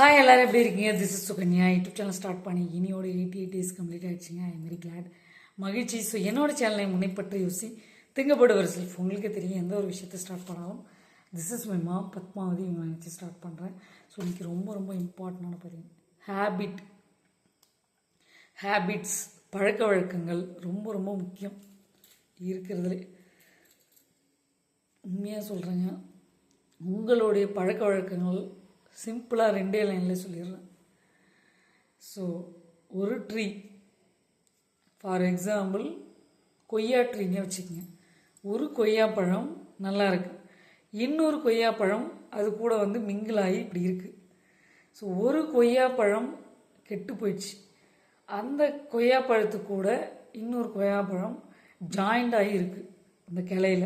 Hi எல்லோரும் எப்படி இருக்கீங்க? This is Sukanya. YouTube channel start பண்ணி இனியோட எயிட்டி எயிட் டேஸ் கம்ப்ளீட் ஆகிடுச்சிங்க ஐ வெரி கிளாட் மகிழ்ச்சி. ஸோ என்னோட சேனலை முனைப்பற்றி யோசி. திங்கப்படு ஒரு செல்ஃப். உங்களுக்கு தெரியும் எந்த ஒரு விஷயத்தை ஸ்டார்ட் பண்ணாலும் திஸ் இஸ் மை மா பத்மாவதி இவங்க நினச்சி ஸ்டார்ட் பண்ணுறேன் ஸோ இன்னைக்கு ரொம்ப ரொம்ப இம்பார்ட்டண்டான பதிவு. ஹேபிட் ஹேபிட்ஸ் பழக்க வழக்கங்கள் ரொம்ப ரொம்ப முக்கியம். இருக்கிறதுலே. உண்மையாக சொல்கிறேங்க உங்களுடைய பழக்க வழக்கங்கள் சிம்பிளாக ரெண்டே லைனில் சொல்லிடுறேன். ஸோ ஒரு ட்ரீ ஃபார் எக்ஸாம்பிள் கொய்யா ட்ரீங்க வச்சுக்கோங்க. ஒரு கொய்யாப்பழம் நல்லா இருக்குது இன்னொரு கொய்யாப்பழம் அது கூட வந்து மிங்கிளாகி இப்படி இருக்குது ஸோ ஒரு கொய்யாப்பழம் கெட்டு போயிடுச்சு. அந்த கொய்யாப்பழத்து கூட இன்னொரு கொய்யாப்பழம் ஜாயிண்ட் ஆகி இருக்குது அந்த கிளையில.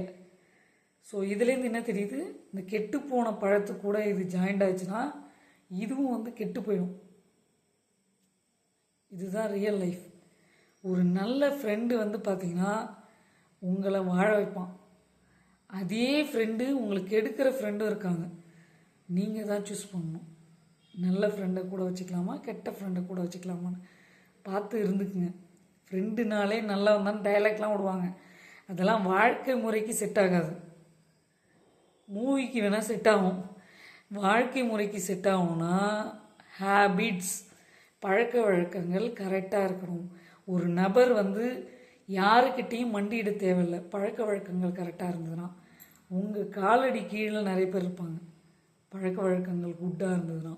ஸோ இதுலேருந்து என்ன தெரியுது? இந்த கெட்டு போன பழத்து கூட இது ஜாயிண்ட் ஆச்சுன்னா இதுவும் வந்து கெட்டு போயிடும். இதுதான் ரியல் லைஃப் ஒரு நல்ல ஃப்ரெண்டு வந்து பார்த்தீங்கன்னா உங்களை வாழ வைப்பான். அதே ஃப்ரெண்டு உங்களுக்கு எடுக்கிற ஃப்ரெண்டும் இருக்காங்க. நீங்கள் தான் சூஸ் பண்ணணும். நல்ல ஃப்ரெண்டை கூட வச்சுக்கலாமா கெட்ட ஃப்ரெண்டை கூட வச்சுக்கலாமான்னு பார்த்து இருந்துக்குங்க. ஃப்ரெண்டுனாலே நல்லா வந்தான்னு டைலாக்லாம் விடுவாங்க. அதெல்லாம் வாழ்க்கை முறைக்கு செட் ஆகாது. மூவிக்கு வேணால் செட் ஆகும் வாழ்க்கை முறைக்கு செட் ஆகும்னா ஹேபிட்ஸ் பழக்க வழக்கங்கள் கரெக்டாக இருக்கணும். ஒரு நபர் வந்து யாருக்கிட்டேயும் மண்டியிட தேவையில்லை. பழக்க வழக்கங்கள் கரெக்டாக இருந்ததுன்னா. உங்கள் காலடி கீழே நிறைய பேர் இருப்பாங்க. பழக்க வழக்கங்கள் குட்டாக இருந்ததுன்னா.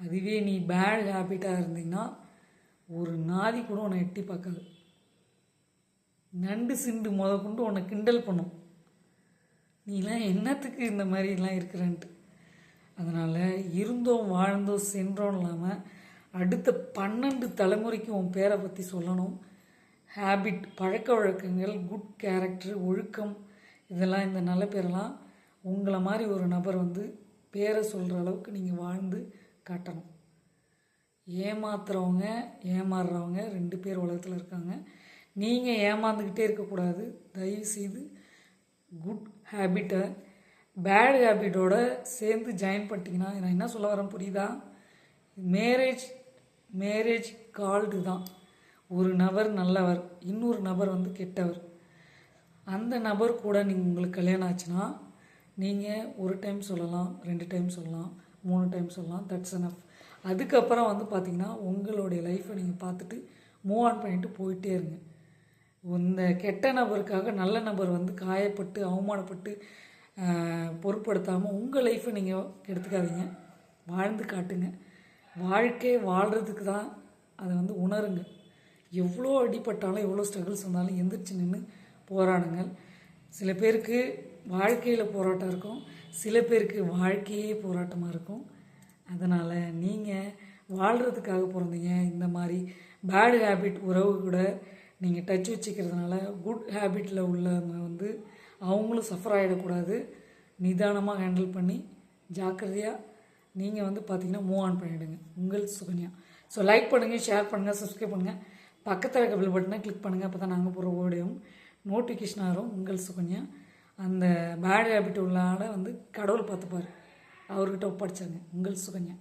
அதுவே நீ பேட் ஹேபிட்டாக இருந்தீங்கன்னா ஒரு நாதி கூட உன்னை எட்டி பார்க்காது. நண்டு சிண்டு முத கொண்டு உன்னை கிண்டல் பண்ணும். நீலாம் என்னத்துக்கு இந்த மாதிரிலாம் இருக்கிறன்ட்டு. அதனால் இருந்தோம் வாழ்ந்தோம் சென்றோம் இல்லாமல் அடுத்த பன்னெண்டு தலைமுறைக்கு உன் பேரை பற்றி சொல்லணும். ஹேபிட் பழக்க வழக்கங்கள் குட் கேரக்டர் ஒழுக்கம் இதெல்லாம் இந்த நல்ல பேரெல்லாம் உங்களை மாதிரி ஒரு நபர் வந்து பேரை சொல்கிற அளவுக்கு நீங்கள் வாழ்ந்து காட்டணும். ஏமாத்துறவங்க ஏமாறுறவங்க ரெண்டு பேர் உலகத்தில் இருக்காங்க. நீங்கள் ஏமாந்துக்கிட்டே இருக்கக்கூடாது. தயவு செய்து குட் ஹேபிட்டை பேட் ஹேபிட்டோட சேர்ந்து ஜாயின் பண்ணிட்டீங்கன்னா நான் என்ன சொல்ல வரேன் புரியுதா? மேரேஜ் மேரேஜ் கால்டு தான். ஒரு நபர் நல்லவர் இன்னொரு நபர் வந்து கெட்டவர். அந்த நபர் கூட நீங்கள் உங்களுக்கு கல்யாணம் ஆச்சுன்னா நீங்கள் ஒரு டைம் சொல்லலாம் ரெண்டு டைம் சொல்லலாம் மூணு டைம் சொல்லலாம் தட்ஸ் அனஃப் அதுக்கப்புறம் வந்து பார்த்தீங்கன்னா உங்களுடைய லைஃப்பை நீங்கள் பார்த்துட்டு மூவ் ஆன் பண்ணிட்டு போயிட்டே இருங்க. இந்த கெட்ட நபருக்காக நல்ல நபர் வந்து காயப்பட்டு அவமானப்பட்டு பொருட்படுத்தாமல் உங்கள் லைஃப்பை நீங்கள் கெடுத்துக்காதீங்க. வாழ்ந்து காட்டுங்க. வாழ்க்கை வாழ்கிறதுக்கு தான் அதை வந்து உணருங்க. எவ்வளோ அடிப்பட்டாலும் எவ்வளோ ஸ்ட்ரகிள்ஸ் வந்தாலும் எந்திரிச்சு நின்று போராடுங்கள். சில பேருக்கு வாழ்க்கையில் போராட்டம் இருக்கும். சில பேருக்கு வாழ்க்கையே போராட்டமாக இருக்கும். அதனால் நீங்கள் வாழ்கிறதுக்காக பிறந்தீங்க. இந்த மாதிரி பேட் ஹேபிட் உறவு கூட நீங்கள் டச் வச்சுக்கிறதுனால குட் ஹேபிட்டில் உள்ளவங்க வந்து அவங்களும் சஃபர் ஆகிடக்கூடாது நிதானமாக ஹேண்டில் பண்ணி ஜாக்கிரதையாக நீங்கள் வந்து பார்த்தீங்கன்னா மூவ் ஆன் பண்ணிவிடுங்க உங்கள் சுகன்யா. ஸோ லைக் பண்ணுங்கள் ஷேர் பண்ணுங்கள் சப்ஸ்கிரைப் பண்ணுங்கள் பக்கத்தில் இருக்க பில் பட்டனை கிளிக் பண்ணுங்கள் அப்போ தான் நாங்கள் போகிற ஓடியும் நோட்டிஃபிகேஷன் ஆகும் உங்கள் சுகன்யா அந்த பேட் ஹேபிட் உள்ள ஆளை வந்து கடவுள் பார்த்துப்பார். அவர்கிட்ட ஒப்படைச்சாங்க உங்கள் சுகன்யா.